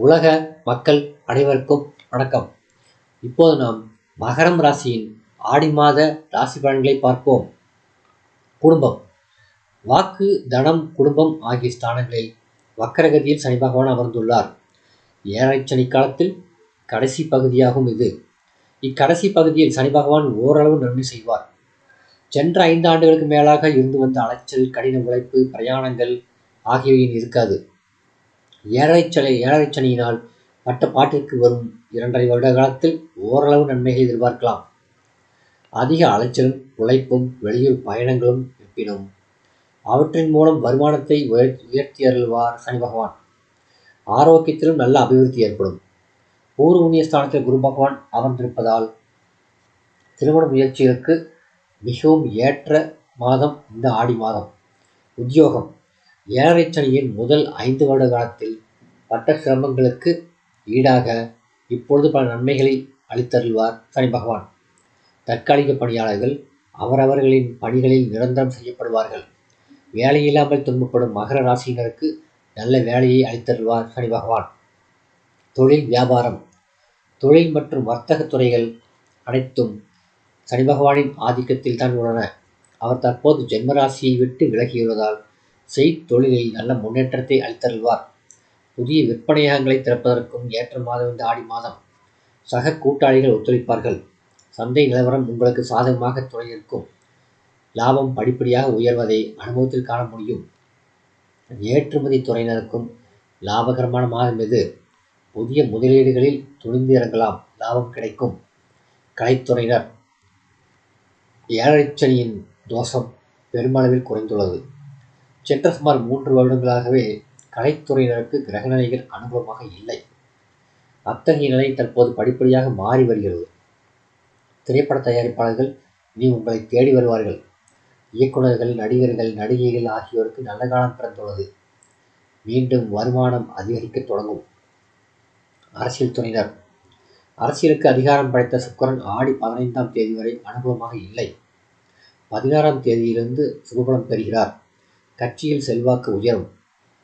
உலக மக்கள் அனைவருக்கும் வணக்கம். இப்போது நாம் மகரம் ராசியின் ஆடி மாத ராசி பலன்களை பார்ப்போம். குடும்பம். வாக்கு தனம் குடும்பம் ஆகிய ஸ்தானங்களில் வக்கரகதியில் சனி பகவான் அமர்ந்துள்ளார். ஏழரை சனி காலத்தில் கடைசி பகுதியாகும் இது. இக்கடைசி பகுதியில் சனி பகவான் ஓரளவு நன்மை செய்வார். சென்ற ஐந்து ஆண்டுகளுக்கு மேலாக இருந்து வந்த அலைச்சல் கடின உழைப்பு பிரயாணங்கள் ஆகியவையும் இருக்காது. ஏழரை சனி பட்ட பாட்டிற்கு வரும் இரண்டரை வருட காலத்தில் ஓரளவு நன்மைகளை எதிர்பார்க்கலாம். அதிக அலைச்சலும் உழைப்பும் வெளியூர் பயணங்களும் இருப்பினும் அவற்றின் மூலம் வருமானத்தை உயர்த்தி அருள்வார் சனி பகவான். ஆரோக்கியத்திலும் நல்ல அபிவிருத்தி ஏற்படும். பூர்வ ஸ்தானத்தில் குரு பகவான் அமர்ந்திருப்பதால் திருமண முயற்சிகளுக்கு மிகவும் ஏற்ற மாதம் இந்த ஆடி மாதம். உத்தியோகம். ஏழரைச்சனியின் முதல் ஐந்து வருட காலத்தில் பட்ட சிரமங்களுக்கு ஈடாக இப்பொழுது பல நன்மைகளை அளித்தருள்வார் சனி பகவான். தற்காலிக பணியாளர்கள் அவரவர்களின் பணிகளில் நிரந்தரம் செய்யப்படுவார்கள். வேலையில்லாமல் துன்பப்படும் மகர ராசியினருக்கு நல்ல வேலையை அளித்தருள்வார் சனி பகவான். தொழில் வியாபாரம் தொழில் மற்றும் வர்த்தக துறைகள் அனைத்தும் சனி பகவானின் ஆதிக்கத்தில் தான் உள்ளன. அவர் தற்போது ஜென்மராசியை விட்டு விலகியுள்ளதால் செய்தொழிலில் நல்ல முன்னேற்றத்தை அளித்தருள்வார். புதிய விற்பனையகங்களை திறப்பதற்கும் ஏற்ற மாதம் இந்த ஆடி மாதம் சக கூட்டாளிகள் ஒத்துழைப்பார்கள். சந்தை நிலவரம் உங்களுக்கு சாதகமாக துணை நிற்கும் லாபம் படிப்படியாக உயர்வதை அனுபவத்தில் காண முடியும். ஏற்றுமதி துறையினருக்கும் லாபகரமான மாதம் இது புதிய முதலீடுகளில் துணிந்து இறங்கலாம். லாபம் கிடைக்கும். கலைத்துறையினர். ஏழரைச்சனியின் தோஷம் பெருமளவில் குறைந்துள்ளது. சென்ற சுமார் மூன்று வருடங்களாகவே கலைத்துறையினருக்கு கிரகநிலைகள் அனுகூலமாக இல்லை. அத்தகைய நிலை தற்போது படிப்படியாக மாறி வருகிறது. திரைப்பட தயாரிப்பாளர்கள் இனி உங்களை தேடி வருவார்கள். இயக்குநர்கள் நடிகர்கள் நடிகைகள் ஆகியோருக்கு நல்ல காலம் பிறந்துள்ளது. மீண்டும் வருமானம் அதிகரிக்க தொடங்கும் அரசியல் துறையினர். அரசியலுக்கு அதிகாரம் படைத்த சுக்கரன் ஆடி பதினைந்தாம் தேதி வரை அனுபவமாக இல்லை. பதினாறாம் தேதியிலிருந்து சுகபலம் பெறுகிறார். கட்சியில் செல்வாக்கு உயரும்.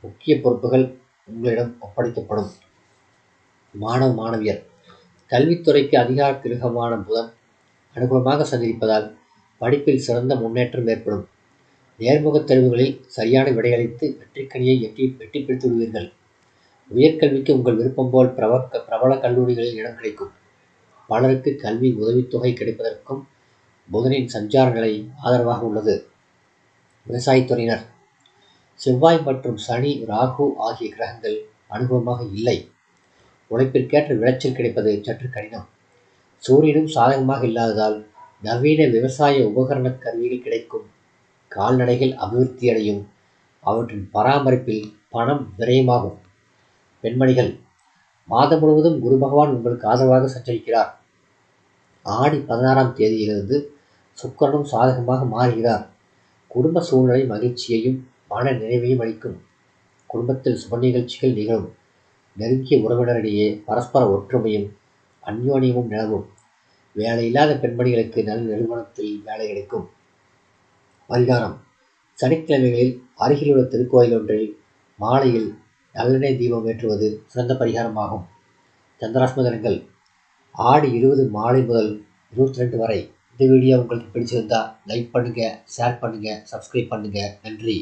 முக்கிய பொறுப்புகள் உங்களிடம் ஒப்படைக்கப்படும். மாணவ மாணவியர் கல்வித்துறைக்கு அதிகார கிரகமான புதன் அனுகூலமாக சந்திப்பதால் படிப்பில் சிறந்த முன்னேற்றம் ஏற்படும். நேர்முகத் தேர்வுகளில் சரியான விடையளித்து வெற்றிக்கனியை எட்டி வெட்டி பிடித்துவிடுவீர்கள் உயர்கல்விக்கு உங்கள் விருப்பம் போல் பிரபல பிரபல கல்லூரிகளில் இடம் கிடைக்கும். பலருக்கு கல்வி உதவித்தொகை கிடைப்பதற்கும் புதனின் சஞ்சார நிலை ஆதரவாக உள்ளது. விவசாயத்துறையினர் செவ்வாய் மற்றும் சனி ராகு ஆகிய கிரகங்கள் அனுபவமாக இல்லை. உழைப்பிற்கேற்ற விளைச்சல் கிடைப்பது சற்று கடினம். சூரியனும் சாதகமாக இல்லாததால் நவீன விவசாய உபகரண கருவிகள் கிடைக்கும். கால்நடைகள் அபிவிருத்தியடையும் அவற்றின் பராமரிப்பில் பணம் விரயமாகும். பெண்மணிகள் மாதம் முழுவதும் குரு பகவான் உங்களுக்கு ஆதரவாக சஞ்சரிக்கிறார். ஆடி பதினாறாம் தேதியிலிருந்து சுக்கரனும் சாதகமாக மாறுகிறார். குடும்ப சூழ்நிலை மகிழ்ச்சியையும் மன நினைவையும் அளிக்கும். குடும்பத்தில் சுப நிகழ்ச்சிகள் நிகழும். நெருங்கிய உறவினரிடையே பரஸ்பர ஒற்றுமையும் அந்யோன்யமும் நிலவும். வேலையில்லாத பெண்மணிகளுக்கு நல்ல நிறுவனத்தில் வேலை கிடைக்கும். பரிகாரம். சனிக்கிழமைகளில் அருகிலுள்ள திருக்கோயில் ஒன்றில் மாலையில் நல்லெண்ணெய் தீபம் ஏற்றுவது சிறந்த பரிகாரமாகும். சந்திராஸ்மதனங்கள். ஆடி இருபது மாலை முதல் இருபத்தி ரெண்டு வரை. இந்த வீடியோ உங்களுக்கு பிடிச்சிருந்தா லைக் பண்ணுங்கள் ஷேர் பண்ணுங்கள் சப்ஸ்கிரைப் பண்ணுங்கள் நன்றி.